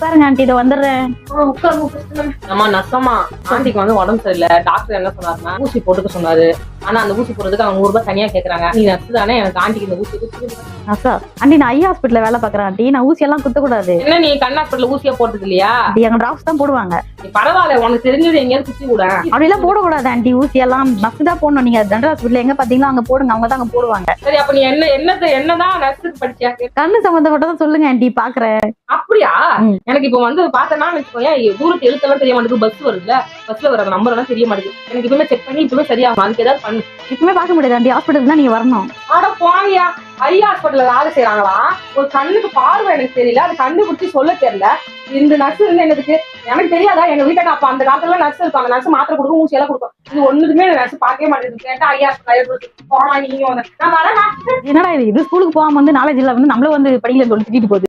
உட்காருங்க ஆண்டி இதை வந்துடுறேன். நம்ம நசமா ஆண்டிக்கு வந்து உடம்பு சரியில்லை. டாக்டர் என்ன சொன்னாருன்னா ஊசி போட்டுக்க சொன்னாரு. ஆனா அந்த ஊசி போடுறதுக்கு அவங்க நூறு ரூபாய் தனியா கேக்குறாங்க. நீ நர்ஸ் தானே எனக்கு ஆண்டிக்கு இந்த ஊசி குத்தி அக்கா ஆண்டி நான் ஐ ஹாஸ்பிட்டல்ல வேலை பாக்குறேன் ஆண்டி நான் ஊசி எல்லாம் குத்தக்கூடாது. என்ன நீ கண் ஹாஸ்பிட்டல் ஊசியா போட்டது இல்லையா? எங்க டாக்டர் தான் போடுவாங்க. நீ பரவாயில்ல உனக்கு தெரிஞ்சது எங்கேயாவது குத்தி விட. அப்படிலாம் போடக்கூடாது ஆண்டி ஊசி எல்லாம் நர்ஸ் தான் போடணும். நீங்க ஜென்ரல் ஹாஸ்பிட்டல் எங்க பாத்தீங்களோ அங்க போடுங்க. அவங்க தான் அங்க போடுவாங்க. சரி அப்ப நீ என்ன என்னது என்னதான் நர்ஸுக்கு படிச்சியா? கண்ணு சம்பந்தப்பட்டதான் சொல்லுங்க ஆண்டி பாக்குறேன். அப்படியா. எனக்கு இப்ப வந்து பார்த்தேன்னா வச்சுக்கோயேன் தூரத்து எழுத்தெல்லாம் தெரிய மாட்டேங்குது பஸ் வருதுல பஸ்ல வர நம்பர் எல்லாம் தெரிய மாட்டேங்குது. எனக்கு இப்பவுமே செக் பண்ணி இப்பவுமே சரியாகும். அதுக்கு ஏதாவது பண்ணு. இப்பவுமே பார்க்க முடியாது ஆண்டி ஹாஸ்பிட்டல் தான் நீங்க வரணும். ஆட போங்கயா ஐ ஹாஸ்பிட்டல்ல வேலை செய்யறாங்களா ஒரு கண்ணுக்கு பார்வை எனக்கு தெரியல. அது கண்ணு குத்தி சொல்ல தெரியல. இந்த நர்ஸ் இருந்து என்னதுக்கு? எனக்கு தெரியாதா? எங்க வீட்டுல அப்ப அந்த காலத்துல நர்ஸ் இருப்பாங்க. நர்ஸ் மாத்திரை கொடுக்கும் ஊசி எல்லாம் கொடுக்கும். இது ஒண்ணுக்குமே நர்ஸ் பார்க்கவே மாட்டேங்குது. கேட்டா ஐ ஹாஸ்பிட்டல் போனா நீங்க என்னடா இது? இது ஸ்கூலுக்கு போகாம வந்து நாலேஜ் இல்ல வந்து நம்மள வந்து படிக்கல சொல்லி திட்டிட்டு போகுது.